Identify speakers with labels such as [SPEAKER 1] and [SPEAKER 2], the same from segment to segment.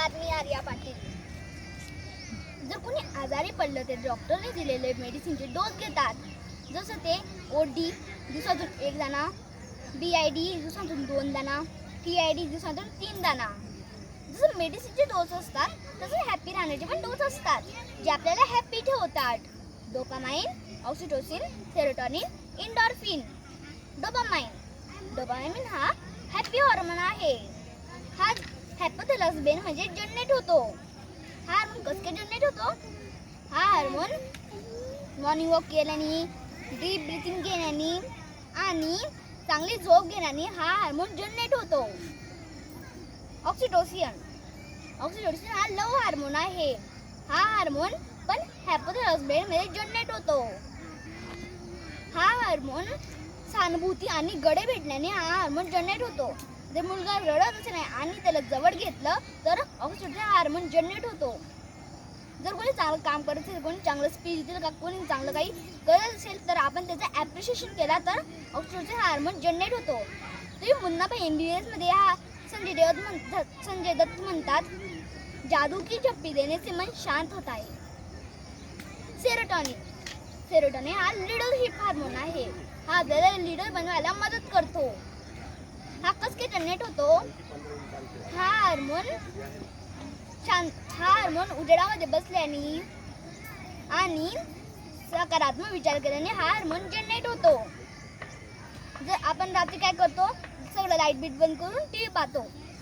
[SPEAKER 1] नमस्कार मी आर्या पाटील जर कोणी आजारी पडलं तर डॉक्टरने दिलेले मेडिसिनचे डोस घेतात. जसं ते ओ डी दिवसातून एक दाना बी आय डी दिवसातून दोन दाना टी आय डी दिवसातून तीन दाना जसं मेडिसिनचे डोस असतात तसं हॅपी राहण्याचे पण डोस असतात जे आपल्याला हॅपी ठेवतात. Dopamine oxytocin serotonin endorphin dopamine dopamine हा हॅपी हॉर्मोन आहे. हा हॅपोथॅलस बेन म्हणजे जनरेट होतो. हा हार्मोन कसं काय जनरेट होतो? हा हार्मोन मॉर्निंग वॉक केल्याने डीप ब्रिथिंग घेण्याने आणि चांगली झोप घेण्याने हा हार्मोन जनरेट होतो. ऑक्सिटोसियन ऑक्सिटोसियन हा लव हार्मोन आहे. हा हार्मोन पण हॅपोथॅलस बेनमध्ये जनरेट होतो. हा हार्मोन सहानुभूती आणि गडे भेटण्याने हा हार्मोन जनरेट होतो. जर मुलगा रडत नाही आणि त्याला जवळ घेतलं तर ऑक्सिटोसिन हार्मोन जनरेट होतो. जर कोणी चांगलं काम करत असेल कोणी चांगलं स्पीच दिलं का कोणी चांगलं काही करत असेल तर आपण त्याचं ॲप्रिशिएशन केला तर ऑक्सिटोसिन हार्मोन जनरेट होतो. तुम्ही मुन्नाबाई एम बी बी एसमध्ये हा संजय देवत म्हणतात संजय दत्त म्हणतात जादू की झप्पी देने से मन शांत होता है सेरोटॉनिक सेरोटॉनिक हा लिडरशिप हार्मोन आहे. हा आपल्याला लीडर बनवायला मदत करतो. हा कस काय जनरेट होतो. हा हार्मोन छान हा हार्मोन उजेडामध्ये बसल्याने आणि सकारात्मक विचार केल्याने हा हार्मोन जनरेट होतो. जर आपण रात्री काय करतो सगळं लाइट बीट बंद करून टी व्ही पाहतो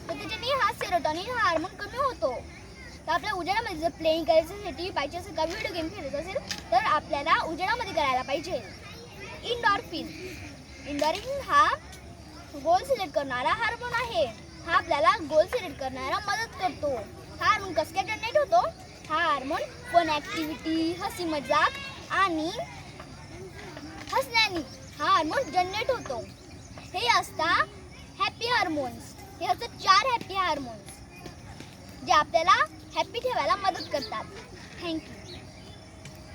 [SPEAKER 1] तर त्याच्याने हा सेरोटॉनिन हा हार्मोन कमी होतो. तर आपल्या उजेडामध्ये जर प्लेइंग करायचं असेल टी व्ही पाहिजे असेल का व्हिडिओ गेम खेळायचं असेल तर आपल्याला उजेडामध्ये करायला पाहिजे. इंडॉर्फिन इंडॉर्फिन हा गोल सिलेक्ट करणारा हार्मोन आहे. हा आपल्याला गोल सिलेक्ट करण्याला मदत करतो. हा हार्मोन कसं जनरेट होतो? हा हार्मोन फन ॲक्टिव्हिटी हसी मजाक आणि हसण्याने हा हार्मोन जनरेट होतो. हे असता हॅपी हार्मोन्स हे असतात चार हॅपी हार्मोन्स जे आपल्याला हॅपी ठेवायला मदत करतात. थँक्यू